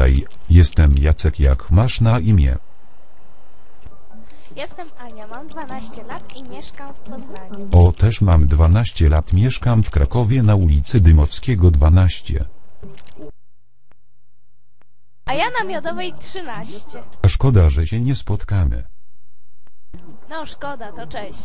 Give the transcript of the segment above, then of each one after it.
Witaj, jestem Jacek, jak masz na imię? Jestem Ania, mam 12 lat i mieszkam w Poznaniu. O, też mam 12 lat, mieszkam w Krakowie na ulicy Dymowskiego 12. A ja na Miodowej 13. A Szkoda, że się nie spotkamy. No szkoda, to cześć.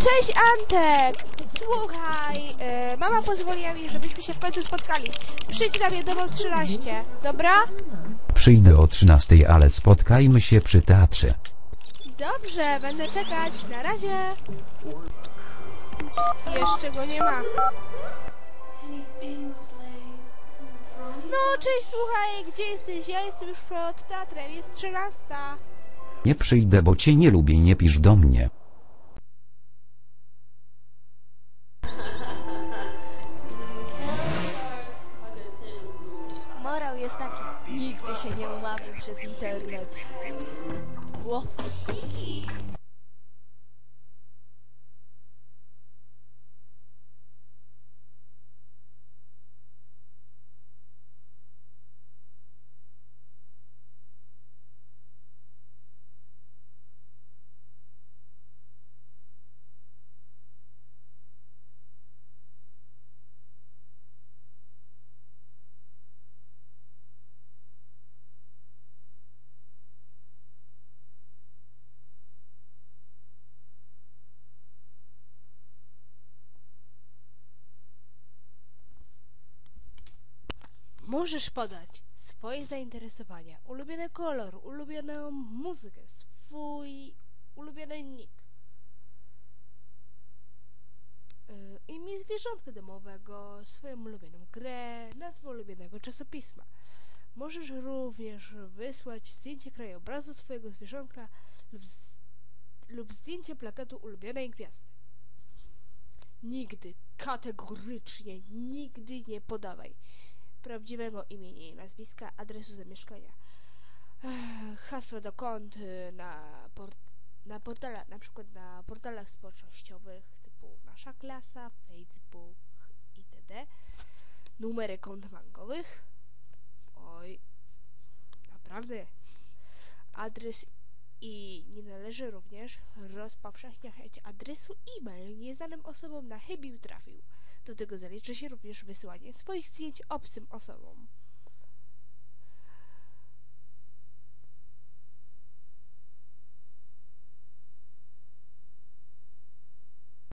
Cześć Antek! Słuchaj, e, mama pozwoliła mi, żebyśmy się w końcu spotkali. Przyjdź na mnie domą 13, dobra? Przyjdę o 13, ale spotkajmy się przy teatrze. Dobrze, będę czekać. Na razie. Jeszcze go nie ma. No, cześć, słuchaj, gdzie jesteś? Ja jestem już pod teatrem, jest 13. Nie przyjdę, bo cię nie lubię, nie pisz do mnie. Się nie umawiaj przez internet. Ło. Możesz podać swoje zainteresowania, ulubiony kolor, ulubioną muzykę, swój ulubiony nick. Yy, imię zwierzątka domowego, swoją ulubioną grę, nazwę ulubionego czasopisma. Możesz również wysłać zdjęcie krajobrazu swojego zwierzątka lub, z, lub zdjęcie plakatu ulubionej gwiazdy. Nigdy, kategorycznie, nigdy nie podawaj prawdziwego imienia i nazwiska, adresu zamieszkania, hasła do kont y, na, port na portalach, na przykład na portalach społecznościowych typu Nasza Klasa, Facebook itd. Numery kont bankowych. Oj, naprawdę. Adres i nie należy również rozpowszechniać adresu e-mail nieznanym osobom na chybił trafił. Do tego zaliczy się również wysyłanie swoich zdjęć obcym osobom.